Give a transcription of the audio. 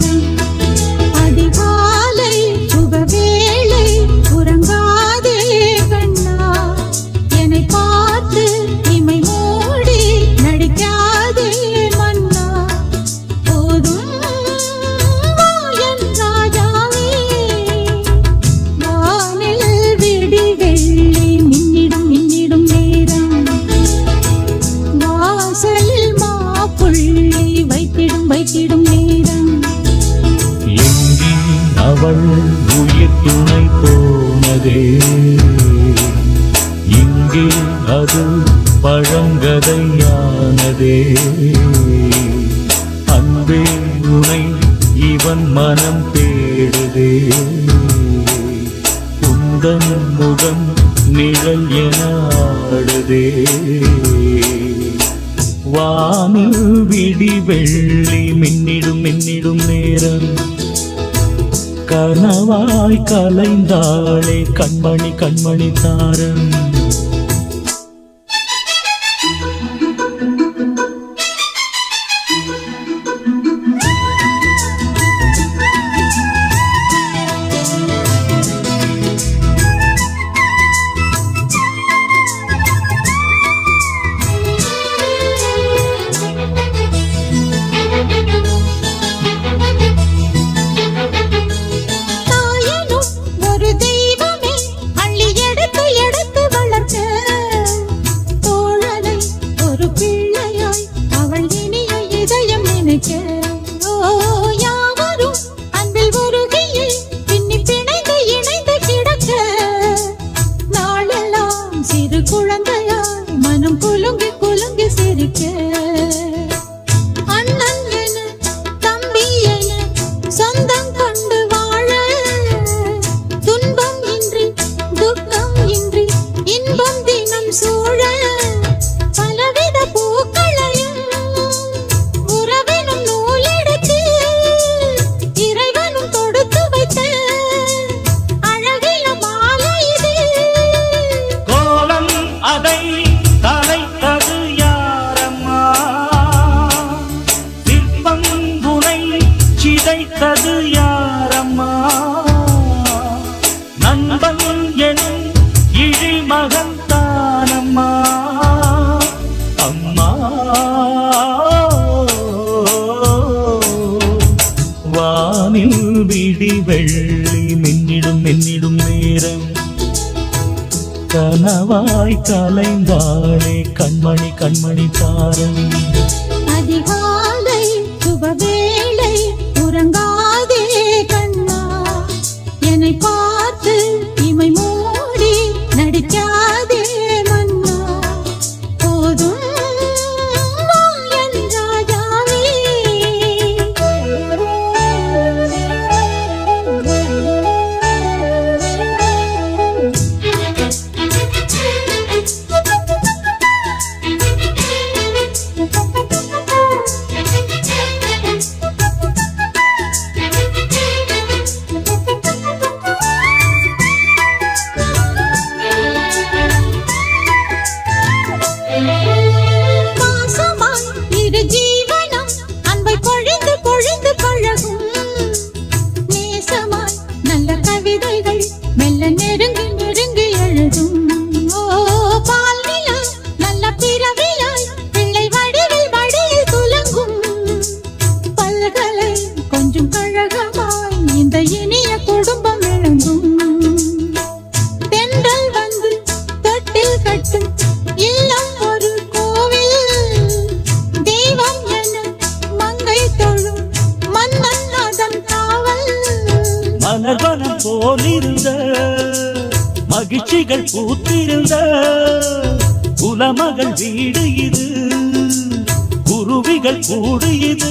Thank you. அவள் உயிர் துணை போனதே. இங்கே அது பழங்கதையானதே. அன்பே உனை இவன் மனம் தேடுதே. உந்தன் முகம் நிழல் என ஆடுதே. வானில் விடி வெள்ளி மின்னிடும் மின்னிடும் நேரம். கனவாய் கலைந்தாளே கண்மணி கண்மணி தாரம். you. என் இழில் மகன் தானம்மா. அம்மா. வானில் விடி வெள்ளி மின்னிடும் மின்னிடும் நேரம். கனவாய் கலைந்தாளே கண்மணி கண்மணி தாரம். அதிகாலை சுபவேளை உறங்கா மனவனம் போலிருந்த மகிழ்ச்சிகள் பூத்திருந்த குலமகள் வீடு இது குருவிகள் கூடு இது.